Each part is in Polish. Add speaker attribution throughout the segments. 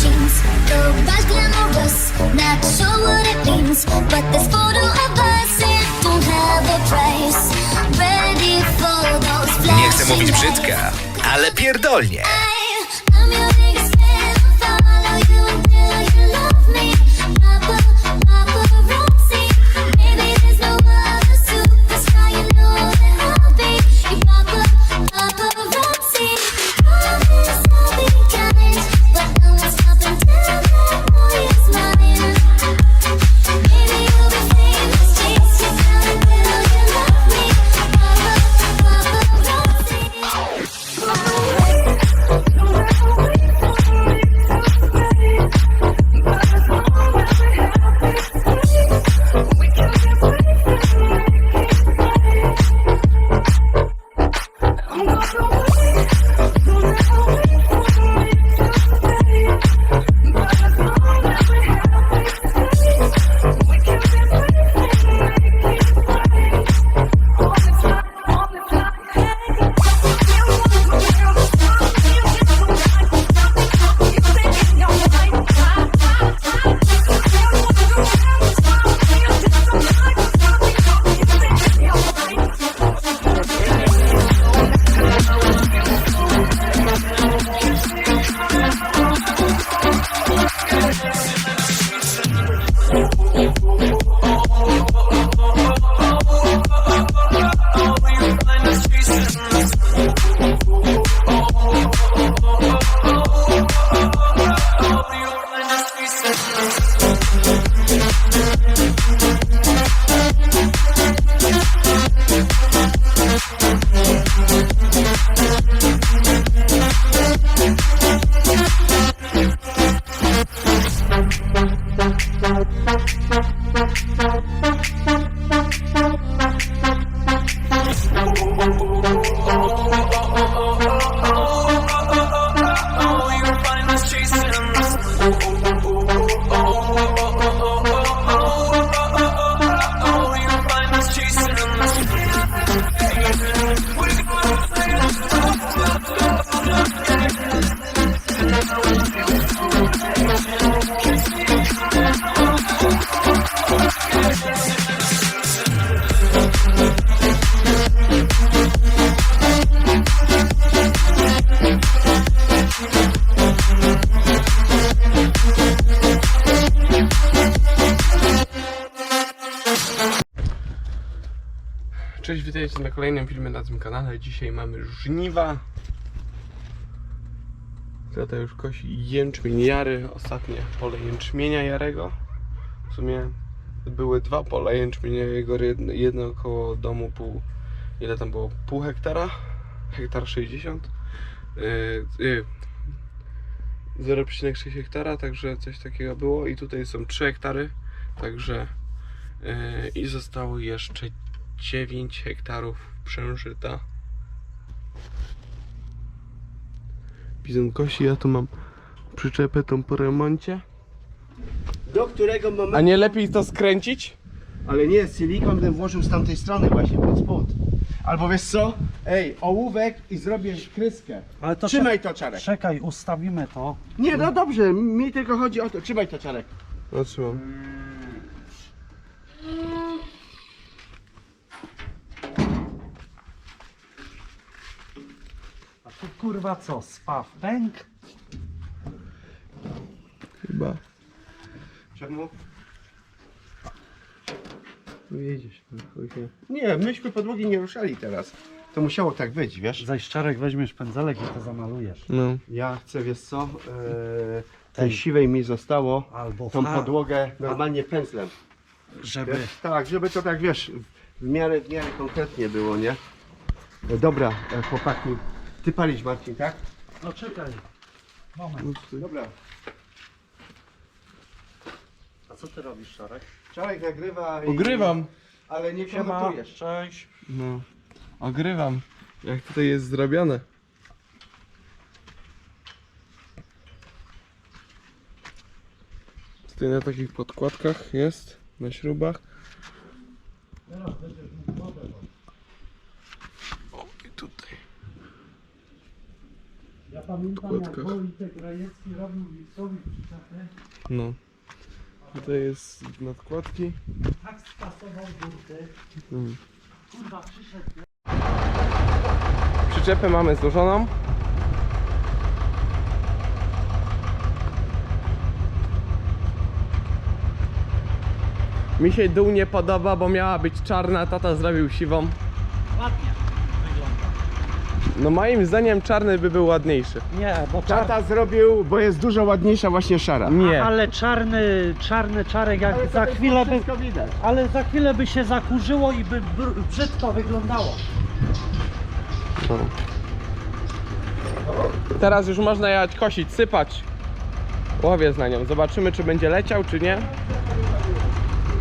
Speaker 1: jeans. The glamorous, not sure what it means. But this photo of us, it don't have a price. Ready for those
Speaker 2: Nie chcę mówić brzydka, ale pierdolnie.
Speaker 1: Thank you.
Speaker 3: Witajcie na kolejnym filmie na tym kanale. Dzisiaj mamy żniwa. Tata już kosi jęczmień jary, ostatnie pole jęczmienia jarego. W sumie były dwa pola jęczmienia jego, jedno, jedno koło domu pół, ile tam było? Pół hektara? Hektar 60? Yy, yy, 0,6 hektara, także coś takiego było i tutaj są 3 hektary, także yy, i zostało jeszcze 9 hektarów przężyta. Bizon kosi, ja tu mam przyczepę tą po remoncie.
Speaker 4: Do którego momentu.
Speaker 3: A nie lepiej to skręcić?
Speaker 4: Ale nie, silikon bym włożył z tamtej strony właśnie pod spód. Albo wiesz co? Ej, ołówek i zrobię kryskę.
Speaker 5: Ale to
Speaker 4: Trzymaj to czarek.
Speaker 5: Czekaj, ustawimy to.
Speaker 4: Nie, no dobrze, mi tylko chodzi o to. Trzymaj to czarek.
Speaker 3: No trzymam.
Speaker 5: Tu kurwa co, spaw pęk?
Speaker 3: Chyba.
Speaker 4: Czemu?
Speaker 3: Wiedzieć, no chuj się.
Speaker 4: Nie, myśmy podłogi nie ruszali teraz. To musiało tak być, wiesz?
Speaker 5: Zaś czarek weźmiesz pędzelek i to zamalujesz.
Speaker 3: No.
Speaker 4: Ja chcę, wiesz co? Eee,
Speaker 5: Tej-
Speaker 4: tej siwej mi zostało.
Speaker 5: Albo
Speaker 4: Tą
Speaker 5: fa-
Speaker 4: podłogę normalnie pędzlem.
Speaker 5: żeby...
Speaker 4: Wiesz? Tak, żeby to tak wiesz, w miarę, w miarę konkretnie było, nie? E, Dobra, e, chłopaki. Ty palić Marcin, tak?
Speaker 5: No czekaj. Moment.
Speaker 4: Dobra.
Speaker 5: A co ty robisz, czarek?
Speaker 4: Czarek nagrywa i...
Speaker 3: Ogrywam.
Speaker 4: Ale nie
Speaker 5: Siema,
Speaker 4: komentujesz.
Speaker 5: cześć.
Speaker 3: No. Ogrywam. Jak tutaj jest zrobione. Tutaj na takich podkładkach jest, na śrubach. O, i tutaj.
Speaker 5: Pamiętam
Speaker 3: Krótko.
Speaker 5: jak Wojtek Grajecki robił Wiktowi przyczepy,
Speaker 3: No. Tutaj jest nadkładki.
Speaker 5: tak spasował burty.
Speaker 3: Mm.
Speaker 5: Kurwa przyszedł
Speaker 3: Przyczepę mamy złożoną. Mi się dół nie podoba, bo miała być czarna, tata zrobił siwą.
Speaker 5: ładnie.
Speaker 3: No moim zdaniem czarny by był ładniejszy.
Speaker 5: Nie, bo czar...
Speaker 4: Tata zrobił, bo jest dużo ładniejsza właśnie szara.
Speaker 3: Nie.
Speaker 5: Ale czarny, czarny czarek jak za chwilę by...
Speaker 4: widać.
Speaker 5: Ale za chwilę by się zakurzyło i by br- brzydko wyglądało.
Speaker 3: Teraz już można jechać kosić, sypać. Łowiec na nią. Zobaczymy czy będzie leciał, czy nie.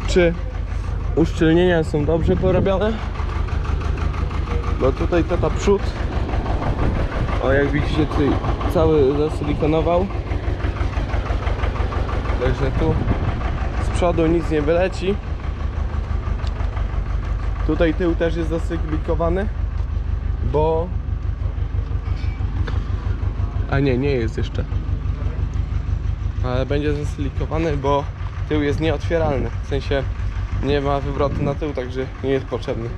Speaker 3: Czy uszczelnienia są dobrze porobione. Bo tutaj tata przód. O jak widzicie tutaj cały zasilikonował. Także tu z przodu nic nie wyleci. Tutaj tył też jest zasilikowany, bo a nie, nie jest jeszcze. Ale będzie zasilikowany, bo tył jest nieotwieralny. W sensie nie ma wywrotu na tył, także nie jest potrzebny.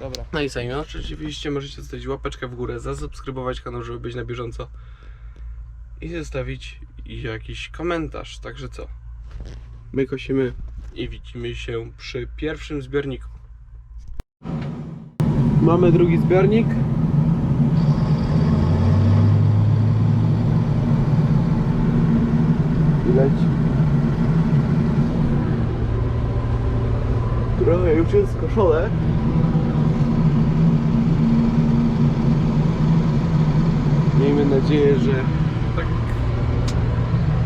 Speaker 3: Dobra. No i zanim oczywiście możecie zostawić łapeczkę w górę, zasubskrybować kanał, żeby być na bieżąco i zostawić jakiś komentarz. Także co? My kosimy i widzimy się przy pierwszym zbiorniku. Mamy drugi zbiornik. i leci. Trochę już jest skoszone. Miejmy nadzieję, że tak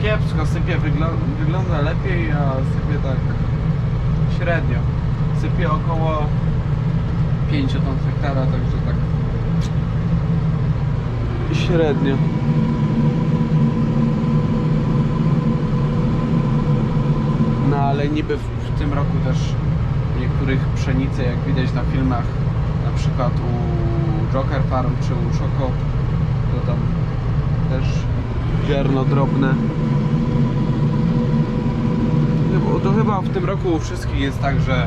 Speaker 3: kiepsko sypie wygląda, wygląda lepiej, a sypie tak średnio. Sypie około 5 ton hektara, także tak średnio. No ale niby w, w tym roku też niektórych pszenicy, jak widać na filmach, na przykład u Joker Farm czy u Szoko, to tam też ziarno drobne. To chyba w tym roku u wszystkich jest tak, że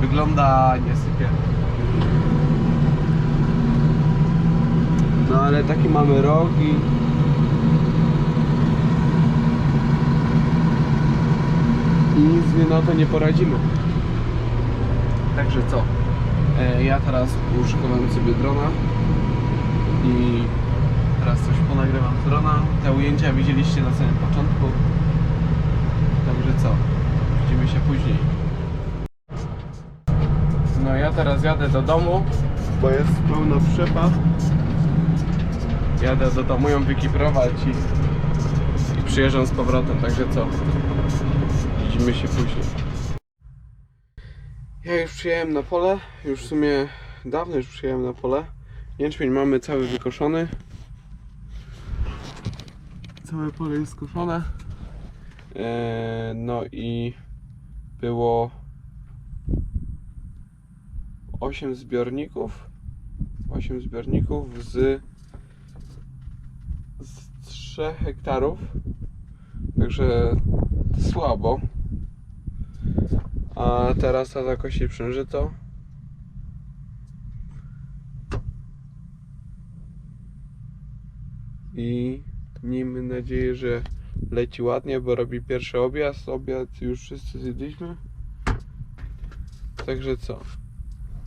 Speaker 3: wygląda nie sypie. No ale taki mamy rok i i nic na to nie poradzimy. Także co? E, ja teraz uszykowałem sobie drona i teraz coś ponagrywam z drona. Te ujęcia widzieliście na samym początku. Także co? Widzimy się później. No ja teraz jadę do domu, bo jest pełna przepa. Jadę do domu ją wykiprować i, i przyjeżdżam z powrotem, także co? Widzimy się później. Ja już przyjechałem na pole, już w sumie dawno już przyjechałem na pole. Jęczmień mamy cały wykoszony. Całe pole jest skoszone. Eee, no i było 8 zbiorników. 8 zbiorników z, z 3 hektarów. Także słabo. A teraz tata kosi przężyto. I miejmy nadzieję, że leci ładnie, bo robi pierwszy objazd. Obiad już wszyscy zjedliśmy. Także co?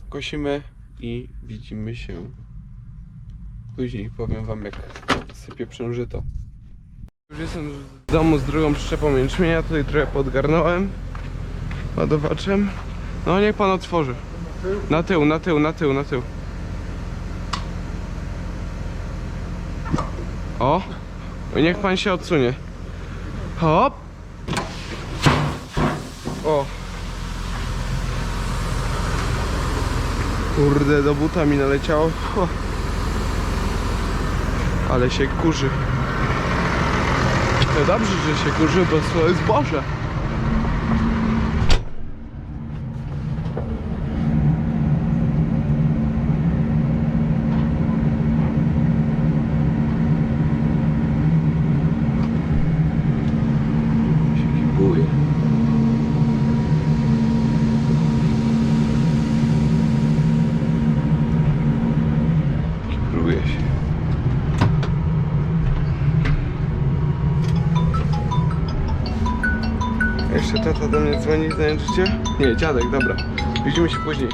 Speaker 3: Kosimy i widzimy się później. Powiem wam jak sypie przężyto. Już jestem w domu z drugą przyczepą jęczmienia, tutaj trochę podgarnąłem ładowaczem. No niech pan otworzy. Na tył, na tył, na tył, na tył. O! Niech pan się odsunie. Hop! O! Kurde, do buta mi naleciało. Ale się kurzy. To dobrze, że się kurzy, bo to jest Boże. Jeszcze tata do mnie dzwoni, zajęczycie? Nie, dziadek, dobra. Widzimy się później.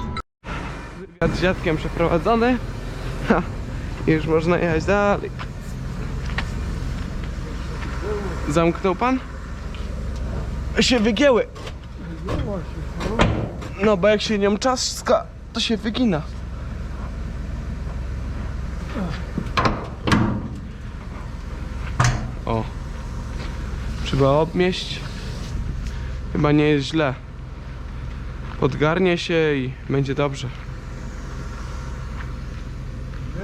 Speaker 3: Wywiad z dziadkiem przeprowadzony. Ha, już można jechać dalej. Zamknął pan? Się wygięły. No bo jak się nią czaska, to się wygina. O. Trzeba obmieść. Chyba nie jest źle. Podgarnie się i będzie dobrze.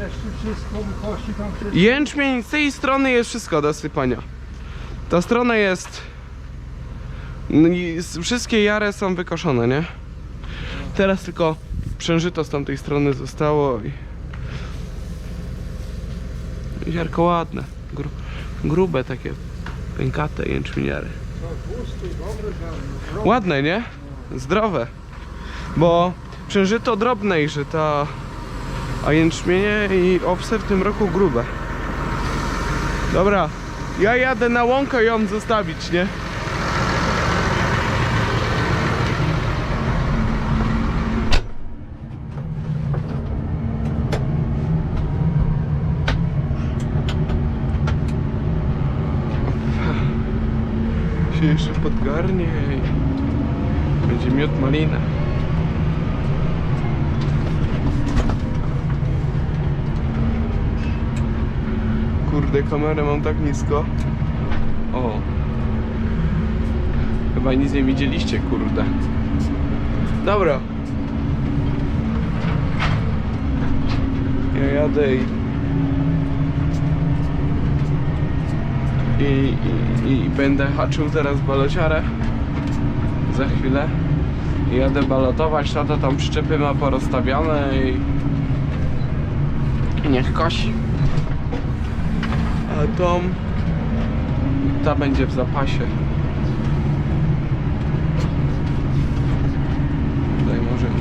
Speaker 5: Jeszcze wszystko wykości tam wszystko.
Speaker 3: Jęczmień z tej strony jest wszystko do sypania. Ta strona jest. no Wszystkie jary są wykoszone, nie? Teraz tylko przężyto z tamtej strony zostało i. Ziarko ładne. Gru... Grube takie pękate jęczmieniary. Ładne, nie? Zdrowe. Bo przężyto drobne i że ta a jęczmienie i owse w tym roku grube. Dobra, ja jadę na łąkę ją zostawić, nie? Się i będzie miód malina. Kurde, kamerę mam tak nisko. O. Chyba nic nie widzieliście, kurde. Dobra. Ja jadę i... I, i, i będę haczył teraz balociarę. Za chwilę. Jadę balotować, tata tam przyczepy ma porozstawione i... niech kosi. A dom ta będzie w zapasie. Tutaj może ją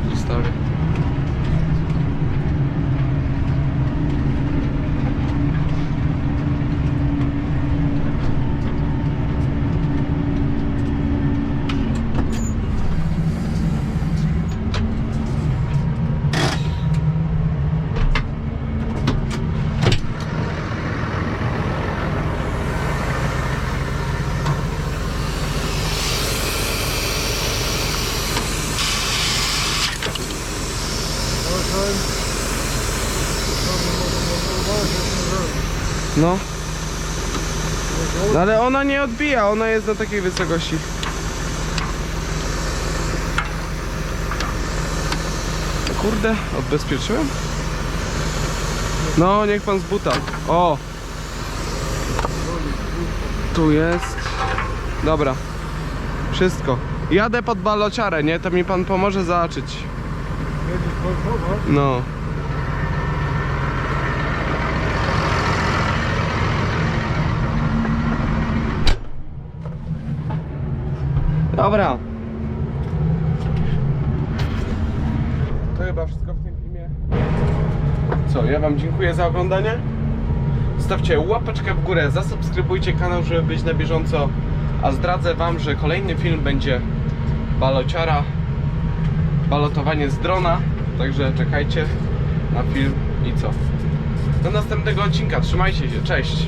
Speaker 3: No. No ale ona nie odbija, ona jest na takiej wysokości. Kurde, odbezpieczyłem? No, niech pan z buta. O! Tu jest. Dobra. Wszystko. Jadę pod balociarę, nie? To mi pan pomoże zahaczyć. No. Dobra. To chyba wszystko w tym filmie. Co, ja wam dziękuję za oglądanie. Stawcie łapeczkę w górę, zasubskrybujcie kanał, żeby być na bieżąco. A zdradzę wam, że kolejny film będzie balociara, balotowanie z drona. Także czekajcie na film i co. Do następnego odcinka, trzymajcie się, cześć!